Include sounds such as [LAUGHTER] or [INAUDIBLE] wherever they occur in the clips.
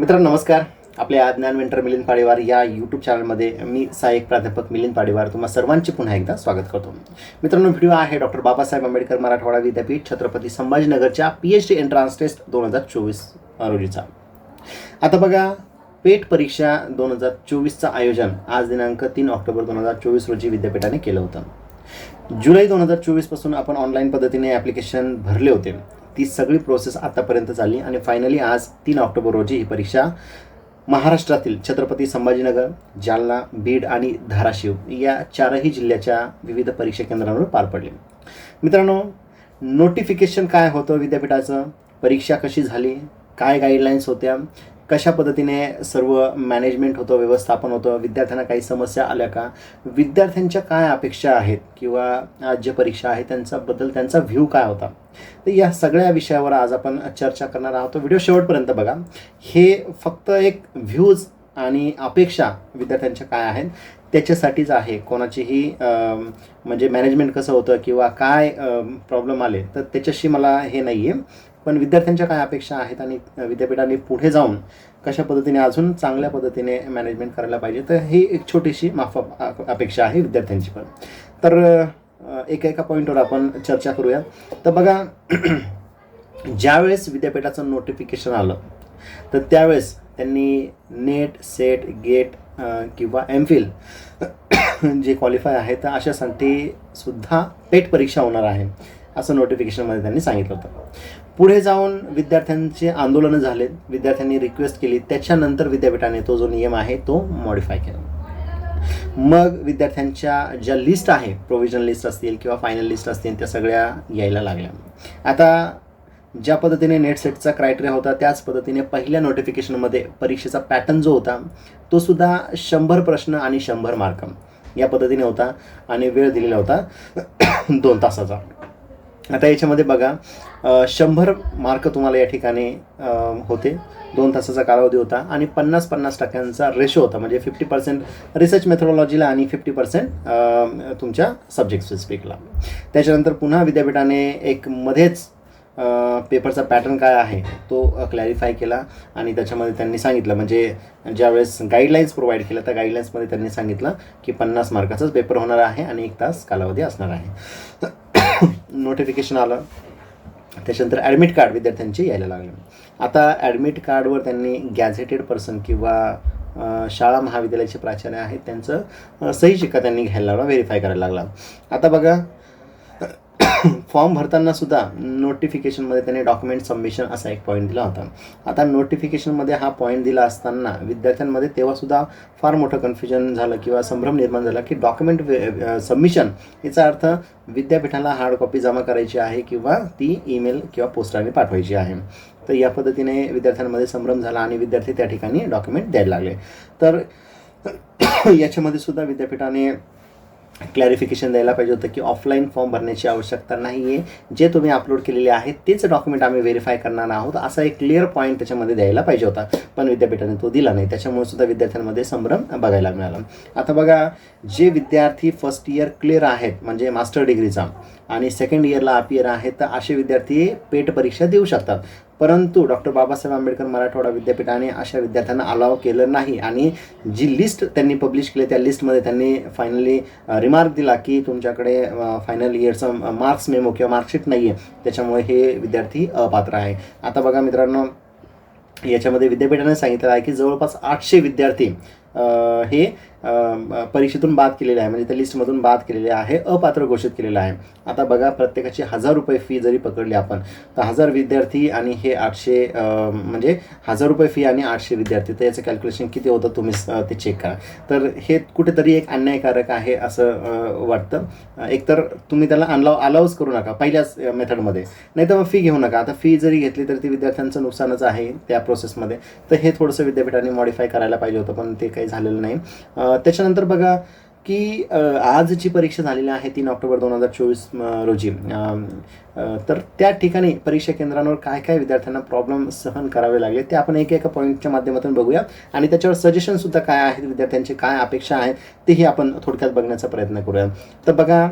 मित्रांनो नमस्कार. आपल्या ज्ञान मेंटर मिलिंद पाडेवार या यूट्यूब चॅनलमध्ये मी सहाय्यक प्राध्यापक मिलिंद पाडेवार तुम्हा सर्वांचे पुन्हा एकदा स्वागत करतो. मित्रांनो व्हिडिओ आहे डॉक्टर बाबासाहेब आंबेडकर मराठवाडा विद्यापीठ Chhatrapati संभाजीनगरच्या P H D entrance test दोन हजार चोवीस रोजीचा. आता बघा पेट परीक्षा दोन हजार चोवीसचं आयोजन आज दिनांक तीन ऑक्टोबर दोन हजार चोवीस रोजी विद्यापीठाने केलं होतं. जुलै दोन हजार चोवीसपासून आपण ऑनलाईन पद्धतीने ॲप्लिकेशन भरले होते. ती सगळी प्रोसेस आतापर्यंत झाली आणि फायनली आज तीन ऑक्टोबर रोजी ही परीक्षा महाराष्ट्रातील छत्रपती संभाजीनगर जालना बीड आणि धाराशिव या चारही जिल्ह्याच्या विविध परीक्षा केंद्रांवर पार पडली. मित्रांनो नोटिफिकेशन काय होतं विद्यापीठाचं? परीक्षा कशी झाली? काय गाईडलाईन्स होत्या? कशा पद्धतीने सर्व मॅनेजमेंट होतं व्यवस्थापन होतं विद्यार्थ्यांना काही समस्या आल्या का? विद्यार्थ्यांच्या काय अपेक्षा आहेत किंवा आज जे परीक्षा आहे त्यांच्याबद्दल त्यांचा व्ह्यू काय होता? तर या सगळ्या विषयावर आज आपण चर्चा करणार आहोत. व्हिडिओ शेवटपर्यंत बघा. हे फक्त एक व्ह्यूज आणि अपेक्षा विद्यार्थ्यांच्या काय आहेत त्याच्यासाठीच आहे. कोणाचीही म्हणजे मॅनेजमेंट कसं होतं किंवा काय प्रॉब्लेम आले तर त्याच्याशी मला हे नाही आहे पण विद्यार्थ्यांच्या काय अपेक्षा आहेत आणि विद्यापीठाने पुढे जाऊन कशा पद्धतीने अजून चांगल्या पद्धतीने मॅनेजमेंट करायला पाहिजे तर ही एक छोटीशी माफ अपेक्षा आहे विद्यार्थ्यांची पण. तर एका एका पॉईंटवर आपण चर्चा करूया. तर बघा [CLEARS THROAT] ज्यावेळेस विद्यापीठाचं नोटिफिकेशन आलं तर त्यावेळेस त्यांनी नेट सेट गेट किंवा एम फिल [CLEARS THROAT] जे क्वालिफाय आहे तर अशासाठी सुद्धा पेट परीक्षा होणार आहे असं नोटिफिकेशनमध्ये त्यांनी सांगितलं होतं. पुढे जाऊन विद्यार्थ्यांचे आंदोलनं झालेत. विद्यार्थ्यांनी रिक्वेस्ट केली. त्याच्यानंतर विद्यापीठाने तो जो नियम आहे तो मॉडिफाय केला. मग विद्यार्थ्यांच्या ज्या लिस्ट आहे प्रोव्हिजन लिस्ट असतील किंवा फायनल लिस्ट असतील त्या सगळ्या यायला लागल्या. आता ज्या पद्धतीने नेट सेटचा क्रायटेरिया होता त्याच पद्धतीने पहिल्या नोटिफिकेशनमध्ये परीक्षेचा पॅटर्न जो होता तो सुद्धा शंभर प्रश्न आणि शंभर मार्क या पद्धतीने होता आणि वेळ दिलेला होता दोन तासाचा. आता याच्यामध्ये बघा शंभर मार्क तुम्हाला या ठिकाणी होते. दोन तासाचा कालावधी होता आणि पन्नास पन्नास टक्क्यांचा रेशो होता. म्हणजे फिफ्टी पर्सेंट रिसर्च मेथोडॉलॉजीला आणि फिफ्टी पर्सेंट तुमच्या सब्जेक्ट स्पेसिफिकला त्याच्यानंतर पुन्हा विद्यापीठाने एक मध्येच पेपरचा पॅटर्न काय आहे तो क्लॅरिफाय केला आणि त्याच्यामध्ये त्यांनी सांगितलं. म्हणजे ज्यावेळेस गाईडलाईन्स प्रोव्हाइड केल्या त्या गाईडलाईन्समध्ये त्यांनी सांगितलं की पन्नास मार्काचाच पेपर होणार आहे आणि एक तास कालावधी असणार आहे. तर नोटिफिकेशन आलं. त्याच्यानंतर ॲडमिट कार्ड विद्यार्थ्यांचे यायला लागले. आता ॲडमिट कार्डवर त्यांनी गॅझेटेड पर्सन किंवा शाळा महाविद्यालयाचे प्राचार्य आहेत त्यांचं सही शिक्का त्यांनी घ्यायला लागला व्हेरीफाय करायला लागला. आता बघा [COUGHS] फॉर्म भरताना सुद्धा नोटिफिकेशनमध्ये त्याने डॉक्युमेंट सबमिशन असा एक पॉईंट दिला होता. आता नोटिफिकेशनमध्ये हा पॉईंट दिला असताना विद्यार्थ्यांमध्ये तेव्हासुद्धा फार मोठं कन्फ्युजन झालं किंवा संभ्रम निर्माण झाला की डॉक्युमेंट सबमिशन याचा अर्थ विद्यापीठाला हार्ड कॉपी जमा करायची आहे किंवा ती ईमेल किंवा पोस्टाने पाठवायची आहे. तर या पद्धतीने विद्यार्थ्यांमध्ये संभ्रम झाला आणि विद्यार्थी त्या ठिकाणी डॉक्युमेंट द्यायला लागले. तर [COUGHS] याच्यामध्ये सुद्धा विद्यापीठाने क्लॅरिफिकेशन द्यायला पाहिजे होतं की ऑफलाईन फॉर्म भरण्याची आवश्यकता नाही आहे जे तुम्ही अपलोड केलेले आहेत तेच डॉक्युमेंट आम्ही व्हेरीफाय करणार आहोत. असा एक क्लिअर पॉईंट त्याच्यामध्ये द्यायला पाहिजे होता. पण विद्यापीठाने तो दिला नाही. त्याच्यामुळे सुद्धा विद्यार्थ्यांमध्ये संभ्रम बघायला मिळाला. आता बघा जे विद्यार्थी फर्स्ट इयर क्लिअर आहेत म्हणजे मास्टर डिग्रीचा आणि सेकंड इयरला अपियर आहेत तर असे विद्यार्थी पेट परीक्षा देऊ शकतात. परंतु डॉक्टर बाबासाहेब आंबेडकर मराठवाडा विद्यापीठाने अशा विद्यार्थ्यांना अलाव केलं नाही. आणि जी लिस्ट त्यांनी पब्लिश केली त्या लिस्टमध्ये त्यांनी फायनली रिमार्क दिला की तुमच्याकडे फायनल इयरचा मार्क्स मेमो किंवा मार्कशीट नाही आहे त्याच्यामुळे हे विद्यार्थी अपात्र आहे. आता बघा मित्रांनो याच्यामध्ये विद्यापीठाने सांगितलं आहे की जवळपास आठशे विद्यार्थी हे परीक्षेतून बाद केलेले आहे. म्हणजे त्या लिस्टमधून बाद केलेले आहे. अपात्र घोषित केलेलं आहे. आता बघा प्रत्येकाची हजार रुपये फी जरी पकडली आपण तर हजार विद्यार्थी आणि हे आठशे म्हणजे हजार रुपये फी आणि आठशे विद्यार्थी. तर याचं कॅल्क्युलेशन किती होतं तुम्ही ते चेक करा. तर हे कुठेतरी एक अन्यायकारक आहे असं वाटतं. एकतर तुम्ही त्याला अनलाव अलाउच करू नका पहिल्याच मेथडमध्ये नाही तर मग फी घेऊ नका. आता फी जरी घेतली तर ती विद्यार्थ्यांचं नुकसानच आहे त्या प्रोसेसमध्ये तर हे थोडंसं विद्यापीठाने मॉडिफाय करायला पाहिजे होतं पण ते काही झालेलं नाही. त्याच्यानंतर बघा की आज जी परीक्षा झालेली आहे तीन ऑक्टोबर दोन हजार चोवीस रोजी तर त्या ठिकाणी परीक्षा केंद्रांवर काय काय विद्यार्थ्यांना प्रॉब्लेम सहन करावे लागले ते आपण एक एका पॉईंटच्या माध्यमातून बघूया. आणि त्याच्यावर सजेशनसुद्धा काय आहेत विद्यार्थ्यांचे काय अपेक्षा आहेत तेही आपण थोडक्यात बघण्याचा प्रयत्न करूया. तर बघा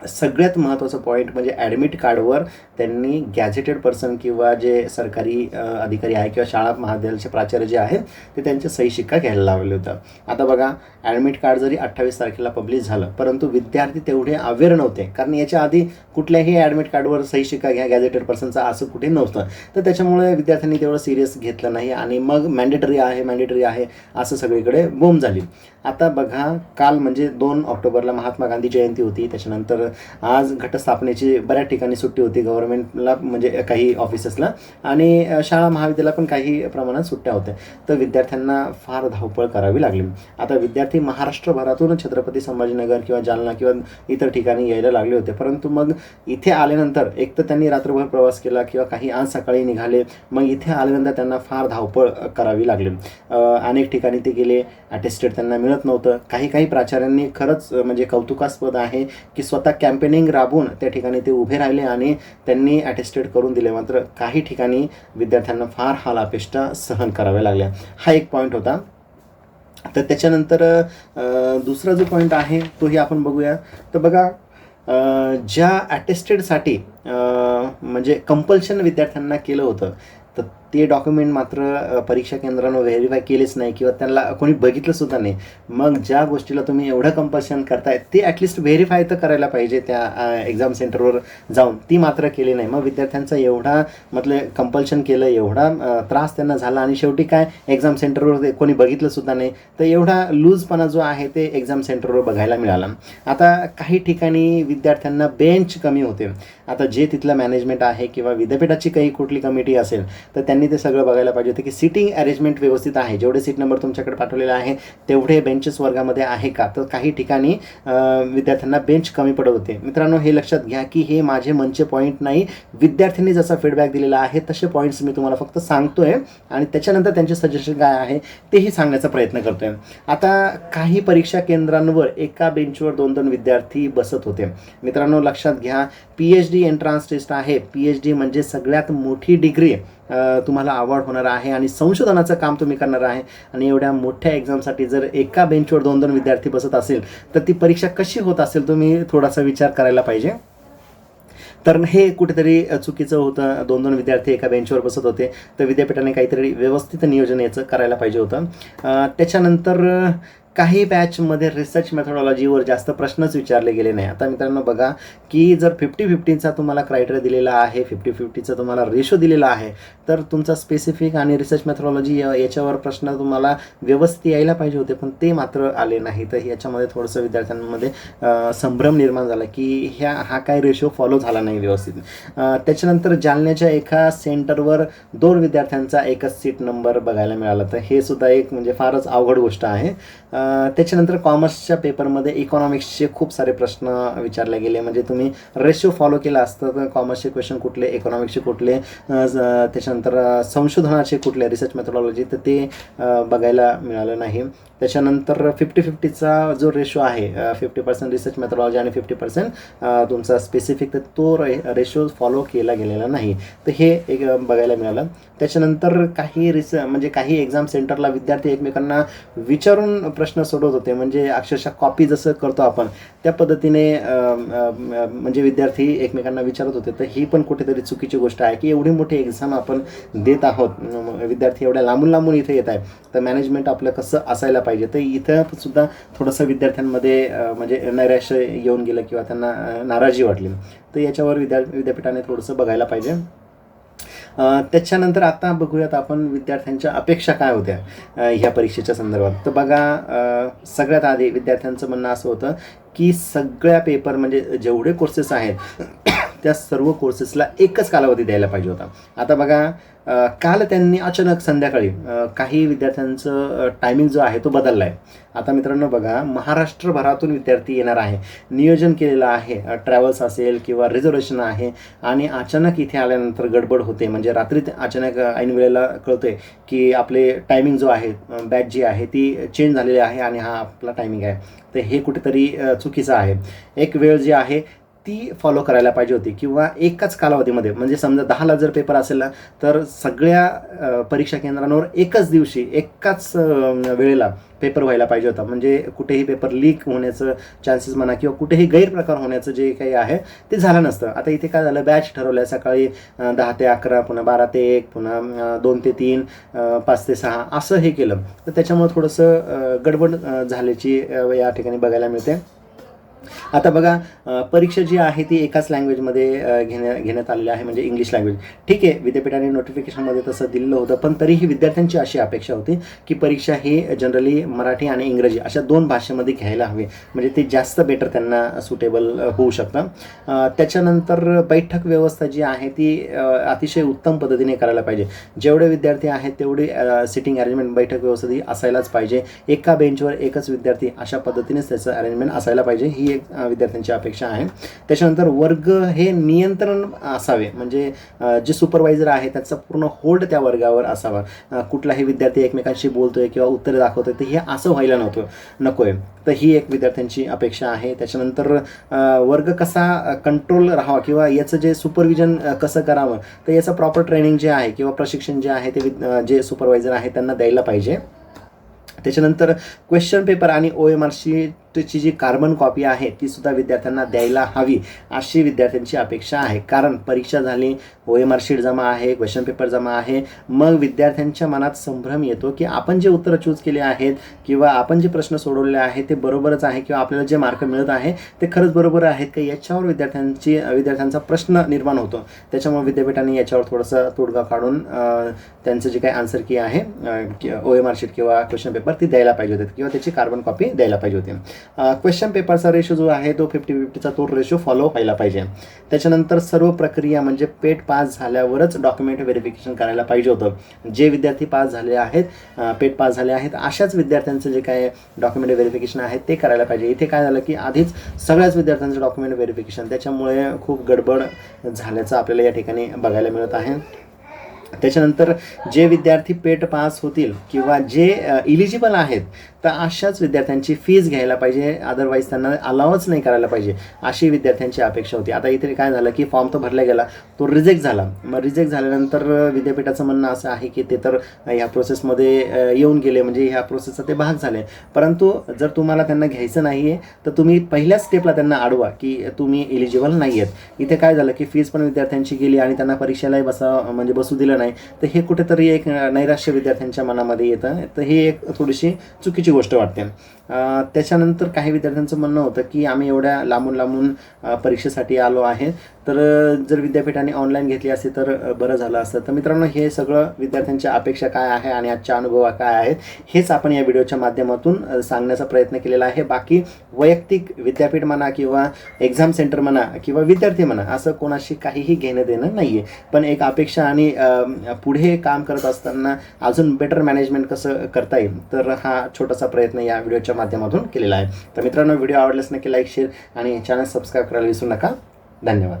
सगळ्यात महत्त्वाचं पॉईंट म्हणजे ॲडमिट कार्डवर त्यांनी गॅझेटेड पर्सन किंवा जे सरकारी अधिकारी आहे किंवा शाळा महाविद्यालयाचे प्राचार्य जे आहेत ते त्यांच्या सही शिक्का घ्यायला लावले होतं. आता बघा ॲडमिट कार्ड जरी अठ्ठावीस तारखेला पब्लिश झालं परंतु विद्यार्थी तेवढे अवेअर नव्हते. कारण याच्या आधी कुठल्याही ॲडमिट कार्डवर सही शिक्का घ्या गॅझेटेड पर्सनचा असं कुठे नव्हतं. तर त्याच्यामुळे विद्यार्थ्यांनी तेवढं सिरियस घेतलं नाही आणि मग मॅन्डेटरी आहे मॅन्डेटरी आहे असं सगळीकडे बोंब झाली. आता बघा काल म्हणजे दोन ऑक्टोबरला महात्मा गांधी जयंती होती. त्याच्यानंतर आज घटस्थापनेची बऱ्याच ठिकाणी सुट्टी होती गव्हर्नमेंटला म्हणजे काही ऑफिसेसला आणि शाळा महाविद्यालयाला पण काही प्रमाणात सुट्ट्या होत्या. तर विद्यार्थ्यांना फार धावपळ करावी लागली. आता विद्यार्थी महाराष्ट्रभरातून छत्रपती संभाजीनगर किंवा जालना किंवा इतर ठिकाणी यायला लागले होते. परंतु मग इथे आल्यानंतर एक तर त्यांनी रात्रभर प्रवास केला किंवा काही आज सकाळी निघाले. मग इथे आल्यानंतर त्यांना फार धावपळ करावी लागली. अनेक ठिकाणी ते गेले. अटेस्टेड त्यांना मिळत नव्हतं. काही काही प्राचार्यांनी खरंच म्हणजे कौतुकास्पद आहे की स्वतः कॅम्पेनिंग राबवून त्या ठिकाणी ते उभे राहिले आणि त्यांनी ॲटेस्टेड करून दिले. मात्र काही ठिकाणी विद्यार्थ्यांना फार हाल अपेष्टा सहन कराव्या लागल्या. हा एक पॉईंट होता. तर त्याच्यानंतर दुसरा जो पॉईंट आहे तोही आपण बघूया. तर बघा ज्या ॲटेस्टेडसाठी म्हणजे कंपल्शन विद्यार्थ्यांना केलं होतं तर ते डॉक्युमेंट मात्र परीक्षा केंद्रानं व्हेरीफाय केलेच नाही किंवा त्यांना कोणी बघितलं सुद्धा नाही. मग ज्या गोष्टीला तुम्ही एवढं कंपल्शन करताय ते ॲटलिस्ट व्हेरीफाय तर करायला पाहिजे त्या एक्झाम सेंटरवर जाऊन. ती मात्र केली नाही. मग विद्यार्थ्यांचा एवढा मतलब कंपल्शन केलं एवढा त्रास त्यांना झाला आणि शेवटी काय? एक्झाम सेंटरवर ते कोणी बघितलं सुद्धा नाही. तर एवढा लूजपणा जो आहे ते एक्झाम सेंटरवर बघायला मिळाला. आता काही ठिकाणी विद्यार्थ्यांना बेंच कमी होते. आता जे तिथलं मॅनेजमेंट आहे किंवा विद्यापीठाची काही कुठली कमिटी असेल तर त्यांनी त्यांनी ते सगळं बघायला पाहिजे होतं की सिटिंग अरेंजमेंट व्यवस्थित आहे. जेवढे सीट नंबर तुमच्याकडे पाठवलेले आहे तेवढे बेंचेस वर्गामध्ये आहे का? तर काही ठिकाणी विद्यार्थ्यांना बेंच कमी पडत होते. मित्रांनो हे लक्षात घ्या की हे माझे मनचे पॉईंट नाही. विद्यार्थ्यांनी जसा फीडबॅक दिलेला आहे तसे पॉईंट्स मी तुम्हाला फक्त सांगतोय आणि त्याच्यानंतर त्यांचे सजेशन काय आहे तेही सांगण्याचा प्रयत्न करतोय. आता काही परीक्षा केंद्रांवर एका बेंचवर दोन दोन विद्यार्थी बसत होते. मित्रांनो लक्षात घ्या P H D entrance test आहे. पी एच डी म्हणजे सगळ्यात मोठी डिग्री तुम्हाला आवड होणार आहे आणि संशोधनाचं काम तुम्ही करणार आहे. आणि एवढ्या मोठ्या एक्झामसाठी जर एका बेंचवर दोन दोन विद्यार्थी बसत असेल तर ती परीक्षा कशी होत असेल तुम्ही थोडासा विचार करायला पाहिजे. तर हे कुठेतरी चुकीचं होतं. दोन दोन विद्यार्थी एका बेंचवर बसत होते. तर विद्यापीठाने काहीतरी व्यवस्थित नियोजन याचं करायला पाहिजे होतं. त्याच्यानंतर काही बॅचमध्ये रिसर्च मेथडॉलॉजीवर जास्त प्रश्नच विचारले गेले नाही. आता मित्रांनो बघा की जर फिफ्टी फिफ्टीचा तुम्हाला क्रायटेरिया दिलेला आहे फिफ्टी फिफ्टीचा तुम्हाला रेशो दिलेला आहे तर तुमचा स्पेसिफिक आणि रिसर्च मेथडॉलॉजी याच्यावर प्रश्न तुम्हाला व्यवस्थित यायला पाहिजे होते पण ते मात्र आले नाही. तर याच्यामध्ये थोडंसं विद्यार्थ्यांमध्ये संभ्रम निर्माण झाला की ह्या हा काय रेशो फॉलो झाला नाही व्यवस्थित. त्याच्यानंतर जालन्याच्या एका सेंटरवर दोन विद्यार्थ्यांचा एकच सीट नंबर बघायला मिळाला. तर हे सुद्धा एक म्हणजे फारच अवघड गोष्ट आहे. त्याच्यानंतर कॉमर्सच्या पेपरमध्ये इकॉनॉमिक्सचे खूप सारे प्रश्न विचारले गेले. म्हणजे तुम्ही रेशो फॉलो केला असतं तर कॉमर्सचे क्वेश्चन कुठले इकॉनॉमिक्सचे कुठले त्याच्यानंतर संशोधनाचे कुठले रिसर्च मेथॉडॉलॉजी तर ते बघायला मिळालं नाही. त्याच्यानंतर फिफ्टी फिफ्टीचा जो रेशो आहे फिफ्टी पर्सेंट रिसर्च मेथॉलॉजी आणि फिफ्टी पर्सेंट तुमचा स्पेसिफिक तर तो रे रेशो फॉलो केला गेलेला नाही. तर हे एक बघायला मिळालं. त्याच्यानंतर काही रिस म्हणजे काही एक्झाम सेंटरला विद्यार्थी एकमेकांना विचारून प्रश्न सोडवत होते. म्हणजे अक्षरशः कॉपी जसं करतो आपण त्या पद्धतीने म्हणजे विद्यार्थी एकमेकांना विचारत होते. तर ही पण कुठेतरी चुकीची गोष्ट आहे की एवढी मोठी एक्झाम आपण देत आहोत. विद्यार्थी एवढ्या लांबून लांबून इथे येत आहे. तर मॅनेजमेंट आपलं कसं असायला पाहिजे. तर इथं सुद्धा थोडंसं विद्यार्थ्यांमध्ये म्हणजे नैराश्य येऊन गेलं किंवा त्यांना नाराजी वाटली. तर याच्यावर विद्या विद्यापीठाने थोडंसं बघायला पाहिजे. त्याच्यानंतर आता बघूयात आपण विद्यार्थ्यांच्या अपेक्षा काय होत्या ह्या परीक्षेच्या संदर्भात. तर बघा सगळ्यात आधी विद्यार्थ्यांचं म्हणणं असं होतं की सगळ्या पेपर म्हणजे जेवढे कोर्सेस आहेत त्या सर्व कोर्सेसला एकच कालावधी द्यायला पाहिजे होता. आता बघा काल त्यांनी अचानक संध्याकाळी काही विद्यार्थ्यांचं टायमिंग जो आहे तो बदलला आहे आता मित्रांनो बघा महाराष्ट्रभरातून विद्यार्थी येणार आहे. नियोजन केलेलं आहे. ट्रॅव्हल्स असेल किंवा रिझर्वेशन आहे आणि अचानक इथे आल्यानंतर गडबड होते. म्हणजे रात्री ते अचानक ऐन वेळेला कळतंय की आपले टायमिंग जो आहे बॅच जी आहे ती चेंज झालेली आहे आणि हा आपला टायमिंग आहे. तर हे कुठेतरी चुकीचं आहे. एक वेळ जी आहे ती फॉलो करायला पाहिजे होती किंवा एकाच कालावधीमध्ये म्हणजे समजा दहाला जर पेपर असेल ना तर सगळ्या परीक्षा केंद्रांवर एकच दिवशी एकाच वेळेला पेपर व्हायला पाहिजे होता. म्हणजे कुठेही पेपर लीक होण्याचं चान्सेस म्हणा किंवा कुठेही गैरप्रकार होण्याचं जे काही आहे ते झालं नसतं. आता इथे काय झालं बॅच ठरवलं सकाळी दहा ते अकरा पुन्हा बारा ते एक पुन्हा दोन ते तीन पाच ते सहा असं हे केलं. तर त्याच्यामुळे थोडंसं गडबड झाल्याची या ठिकाणी बघायला मिळते. आता बघा परीक्षा जी आहे ती एकाच लँग्वेजमध्ये घेण्या घेण्यात आलेली आहे म्हणजे इंग्लिश लँग्वेज ठीक आहे विद्यापीठाने नोटिफिकेशनमध्ये तसं दिलेलं होतं पण तरीही विद्यार्थ्यांची अशी अपेक्षा होती की परीक्षा ही जनरली मराठी आणि इंग्रजी अशा दोन भाषेमध्ये घ्यायला हवी. म्हणजे ते जास्त बेटर त्यांना सुटेबल होऊ शकतं. त्याच्यानंतर बैठक व्यवस्था जी आहे ती अतिशय उत्तम पद्धतीने करायला पाहिजे. जेवढे विद्यार्थी आहेत तेवढे सिटिंग अरेंजमेंट बैठक व्यवस्था ही असायलाच पाहिजे. एका बेंचवर एकच विद्यार्थी अशा पद्धतीनेच त्याचं अरेंजमेंट असायला पाहिजे. ही विद्यार्थ्यांची अपेक्षा आहे. त्याच्यानंतर वर्ग हे नियंत्रण असावे. म्हणजे जे सुपरवायझर आहे त्याचा पूर्ण होल्ड त्या वर्गावर असावा. कुठलाही विद्यार्थी एकमेकांशी बोलतोय किंवा उत्तरे दाखवतोय तर हे असं व्हायला नव्हतं. नको आहे तर ही एक विद्यार्थ्यांची अपेक्षा आहे. त्याच्यानंतर वर्ग कसा कंट्रोल राहावा किंवा याचं जे सुपरविजन कसं करावं तर याचं प्रॉपर ट्रेनिंग जे आहे किंवा प्रशिक्षण जे आहे ते जे सुपरवायझर आहे त्यांना द्यायला पाहिजे. त्याच्यानंतर क्वेश्चन पेपर आणि ओ एम आर ची जी कार्बन कॉपी आहे ती सुद्धा विद्यार्थ्यांना द्यायला हवी अशी विद्यार्थ्यांची अपेक्षा आहे. कारण परीक्षा झाली ओ एम आर शीट जमा आहे क्वेश्चन पेपर जमा आहे मग विद्यार्थ्यांच्या मनात संभ्रम येतो की आपण जे उत्तरं चूज केले आहेत किंवा आपण जे प्रश्न सोडवले आहेत ते बरोबरच आहे किंवा आपल्याला जे मार्क मिळत आहे ते खरंच बरोबर आहेत का? याच्यावर विद्यार्थ्यांची विद्यार्थ्यांचा प्रश्न निर्माण होतो. त्याच्यामुळे विद्यापीठाने याच्यावर थोडंसं तोडगा काढून त्यांचं जे काही आन्सर की आहे ओ एम आर शीट किंवा क्वेश्चन पेपर ती द्यायला पाहिजे होते किंवा त्याची कार्बन कॉपी द्यायला पाहिजे होती. क्वेश्चन पेपरचा रेशो जो आहे तो फिफ्टी फिफ्टीचा तो रेशो फॉलो व्हायला पाहिजे. त्याच्यानंतर सर्व प्रक्रिया म्हणजे पेट पास झाल्यावरच डॉक्युमेंट व्हेरिफिकेशन करायला पाहिजे होतं. जे विद्यार्थी पास झाले आहेत पेट पास झाले आहेत अशाच विद्यार्थ्यांचं जे काय डॉक्युमेंट व्हेरिफिकेशन आहे ते करायला पाहिजे. इथे काय झालं की आधीच सगळ्याच विद्यार्थ्यांचं डॉक्युमेंट व्हेरिफिकेशन त्याच्यामुळे खूप गडबड झाल्याचं आपल्याला या ठिकाणी बघायला मिळत आहे. त्याच्यानंतर जे विद्यार्थी पेट पास होतील किंवा जे इलिजिबल आहेत तर अशाच विद्यार्थ्यांची फीज घ्यायला पाहिजे. अदरवाईज त्यांना अलावच नाही करायला पाहिजे. अशी विद्यार्थ्यांची अपेक्षा होती. आता इथे काय झालं की फॉर्म तर भरला गेला तो रिजेक्ट झाला. मग रिजेक्ट झाल्यानंतर विद्यापीठाचं म्हणणं असं आहे की ते तर ह्या प्रोसेसमध्ये येऊन गेले म्हणजे ह्या प्रोसेसचा ते भाग झाले. परंतु जर तुम्हाला त्यांना घ्यायचं नाही आहे तर तुम्ही पहिल्याच स्टेपला त्यांना अडवा की तुम्ही इलिजिबल नाही आहेत इथे काय झालं की फीज पण विद्यार्थ्यांची गेली आणि त्यांना परीक्षेलाही बसा म्हणजे बसू दिलं नाही. तर हे कुठेतरी एक नैराश्य विद्यार्थ्यांच्या मनामध्ये येतं. तर ही एक थोडीशी चुकीची गोष्ट वाटते. त्याच्यानंतर काही विद्यार्थ्यांचं म्हणणं होतं की आम्ही एवढ्या लांबून लांबून परीक्षेसाठी आलो आहे. तर जर विद्यापीठाने ऑनलाईन घेतली असती तर बरं झालं असतं. तर मित्रांनो हे सगळं विद्यार्थ्यांच्या अपेक्षा काय आहे आणि आजच्या अनुभव काय आहेत हेच आपण या व्हिडिओच्या माध्यमातून सांगण्याचा प्रयत्न केलेला आहे. बाकी वैयक्तिक विद्यापीठ म्हणा किंवा एक्झाम सेंटर म्हणा किंवा विद्यार्थी म्हणा असं कोणाशी काहीही घेणं देणं नाही आहे पण एक अपेक्षा आणि पुढे काम करत असताना अजून बेटर मॅनेजमेंट कसं करता येईल तर हा छोटासा प्रयत्न या व्हिडिओच्या माध्यमातून केलेला आहे. तर मित्रांनो व्हिडिओ आवडल्यास नक्की लाईक शेअर आणि चॅनल सबस्क्राईब करायला विसरू नका. धन्यवाद.